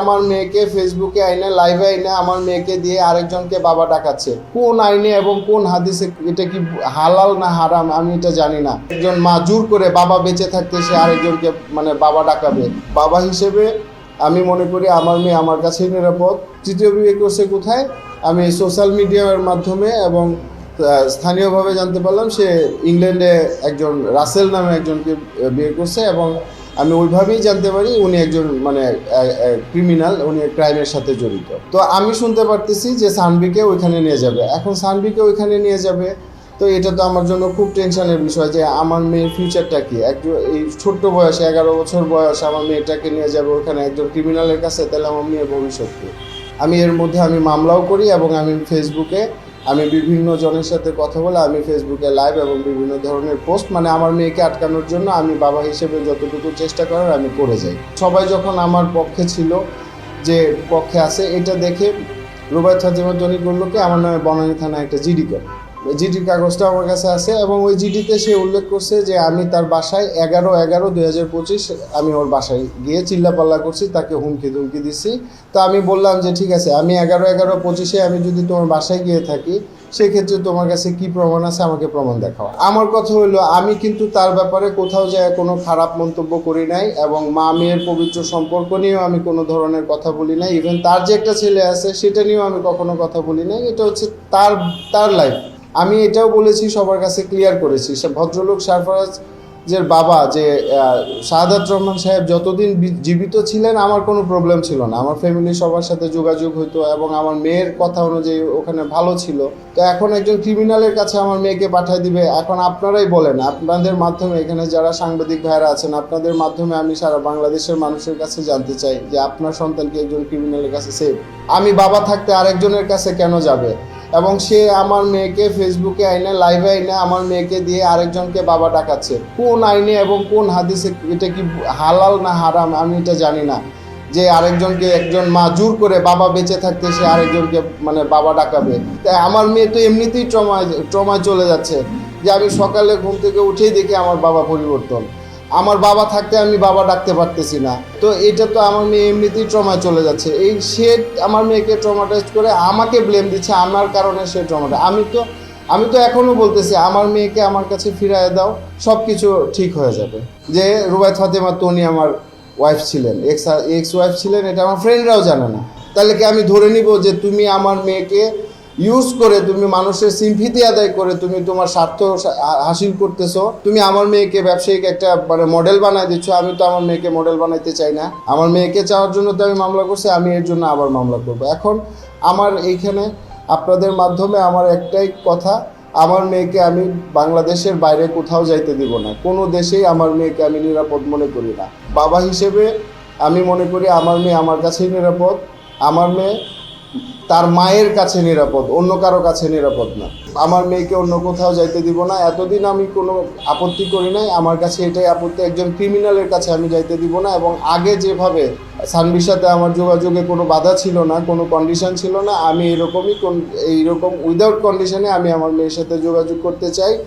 আমার মেয়েকে ফেসবুকে আইনে লাইভে আইনে আমার মেয়েকে দিয়ে আরেকজনকে বাবা ডাকাচ্ছে। কোন আইনে এবং কোন হাদিসে এটা কি হালাল না হারাম আমি এটা জানি না। একজন মা জোর করে বাবা বেঁচে থাকতে সে আরেকজনকে মানে বাবা ডাকাবে। বাবা হিসেবে আমি মনে করি আমার মেয়ে আমার কাছেই নিরাপদ। তৃতীয় বিয়ে করছে কোথায়? আমি সোশ্যাল মিডিয়ার মাধ্যমে এবং স্থানীয়ভাবে জানতে পারলাম সে ইংল্যান্ডে একজন রাসেল নামে একজনকে বিয়ে করছে এবং আমি ওইভাবেই জানতে পারি উনি একজন মানে ক্রিমিনাল উনি ক্রাইমের সাথে জড়িত। তো আমি শুনতে পারতেছি যে সানবিকে ওইখানে নিয়ে যাবে। এখন সানবিকে ওইখানে নিয়ে যাবে, তো এটা তো আমার জন্য খুব টেনশনের বিষয় যে আমার মেয়ের ফিউচারটা কি? একজন এই ছোট্ট বয়সে, এগারো বছর বয়স, আমার মেয়েটাকে নিয়ে যাবে ওখানে একজন ক্রিমিনালের কাছে, তাহলে আমার মেয়ের ভবিষ্যৎ আমি এর মধ্যে আমি মামলাও করি এবং আমি ফেসবুকে আমি বিভিন্ন জনের সাথে কথা বলে আমি ফেসবুকে লাইভ এবং বিভিন্ন ধরনের পোস্ট মানে আমার মেয়েকে আটকানোর জন্য আমি বাবা হিসেবে যতটুকু চেষ্টা করার আমি করে যাই। সবাই যখন আমার পক্ষে ছিল যে পক্ষে আছে, এটা দেখে রুবায়ত ফাতিমা জনিক বললকে আমার নামে বনানী থানায় একটা জিডি করে। জিডির কাগজটা আমার কাছে আছে এবং ওই জিডিতে সে উল্লেখ করছে যে আমি তার বাসায় এগারো এগারো দুই হাজার পঁচিশ আমি ওর বাসায় গিয়ে চিল্লাপাল্লা করছি, তাকে হুমকি ধুমকি দিচ্ছি। তো আমি বললাম যে, ঠিক আছে, আমি এগারো এগারো পঁচিশে আমি যদি তোমার বাসায় গিয়ে থাকি, সেক্ষেত্রে তোমার কাছে কি প্রমাণ আছে আমাকে প্রমাণ দেখাও। আমার কথা হলো আমি কিন্তু তার ব্যাপারে কোথাও যায় কোনো খারাপ মন্তব্য করি নাই এবং মা মেয়ের পবিত্র সম্পর্ক নিয়েও আমি কোনো ধরনের কথা বলি নাই। ইভেন তার যে একটা ছেলে আছে, সেটা নিয়েও আমি কখনো কথা বলি নাই। এটা হচ্ছে তার তার লাইফ আমি এটাও বলেছি সবার কাছে ক্লিয়ার করেছি। ভদ্রলোক সারফরাজ যে বাবা যে আহ, শাহাদাত রহমান সাহেব যতদিন জীবিত ছিলেন আমার কোনো প্রবলেম ছিল না। আমার ফ্যামিলি সবার সাথে যোগাযোগ হতো এবং আমার মেয়ের কথা অনুযায়ী ওখানে ভালো ছিল। তো এখন একজন ক্রিমিনালের কাছে আমার মেয়েকে পাঠিয়ে দিবে এখন আপনারাই বলেন। আপনাদের মাধ্যমে এখানে যারা সাংবাদিক ভাইরা আছেন আপনাদের মাধ্যমে আমি সারা বাংলাদেশের মানুষের কাছে জানতে চাই যে আপনার সন্তানকে একজন ক্রিমিনালের কাছে সেভ আমি বাবা থাকতে আরেকজনের কাছে কেন যাবে? এবং সে আমার মেয়েকে ফেসবুকে আইনে লাইভে আইনে আমার মেয়েকে দিয়ে আরেকজনকে বাবা ডাকাচ্ছে। কোন আইনে এবং কোন হাদিসে এটা কি হালাল না হারাম আমি এটা জানি না। যে আরেকজনকে একজন মা জোর করে বাবা বেঁচে থাকতে সে আরেকজনকে মানে বাবা ডাকাবে। তাই আমার মেয়ে তো এমনিতেই ট্রমায় ট্রমায় চলে যাচ্ছে। যে আমি সকালে ঘুম থেকে উঠেই দেখি আমার বাবা পরিবর্তন। আমার বাবা থাকতে আমি বাবা ডাকতে পারতেছি না। তো এটা তো আমার মেয়ে এমনিতেই ট্রমায় চলে যাচ্ছে। এই সে আমার মেয়েকে ট্রমাটাইজ করে আমাকে ব্লেম দিচ্ছে, আমার কারণে সে ট্রমাটা আমি তো আমি তো এখনও বলতেছি, আমার মেয়েকে আমার কাছে ফিরায় দাও সব কিছু ঠিক হয়ে যাবে। যে রুবাই ফাতেমা তনি আমার ওয়াইফ ছিলেন এক্স এক্স ওয়াইফ ছিলেন, এটা আমার ফ্রেন্ডরাও জানে না। তাহলে কি আমি ধরে নিব যে তুমি আমার মেয়েকে ইউজ করে তুমি মানুষের সিম্পিতি আদায় করে তুমি তোমার স্বার্থ হাসিল করতেছো। তুমি আমার মেয়েকে, ব্যবসায়িক একটা মানে মডেল বানায় দিচ্ছ। আমি তো আমার মেয়েকে মডেল বানাইতে চাই না। আমার মেয়েকে চাওয়ার জন্য তো আমি মামলা করছি, আমি এর জন্য আবার মামলা করব। এখন আমার এইখানে আপনাদের মাধ্যমে আমার একটাই কথা, আমার মেয়েকে আমি বাংলাদেশের বাইরে কোথাও যাইতে দিব না। কোনো দেশেই আমার মেয়েকে আমি নিরাপদ মনে করি না। বাবা হিসেবে আমি মনে করি আমার মেয়ে আমার কাছেই নিরাপদ। আমার মেয়ে তার মায়ের কাছে নিরাপদ, অন্য কারও কাছে নিরাপদ না। আমার মেয়েকে অন্য কোথাও যাইতে দিব না, এতদিন আমি কোনো আপত্তি করি নাই। আমার কাছে এটাই আপত্তি, একজন ক্রিমিনালের কাছে আমি যাইতে দিব না এবং আগে যেভাবে সানবির সাথে আমার যোগাযোগে কোনো বাধা ছিল না, কোনো কন্ডিশন ছিল না, আমি এরকমই কোন এইরকম উইদাউট কন্ডিশনে আমি আমার মেয়ের সাথে যোগাযোগ করতে চাই।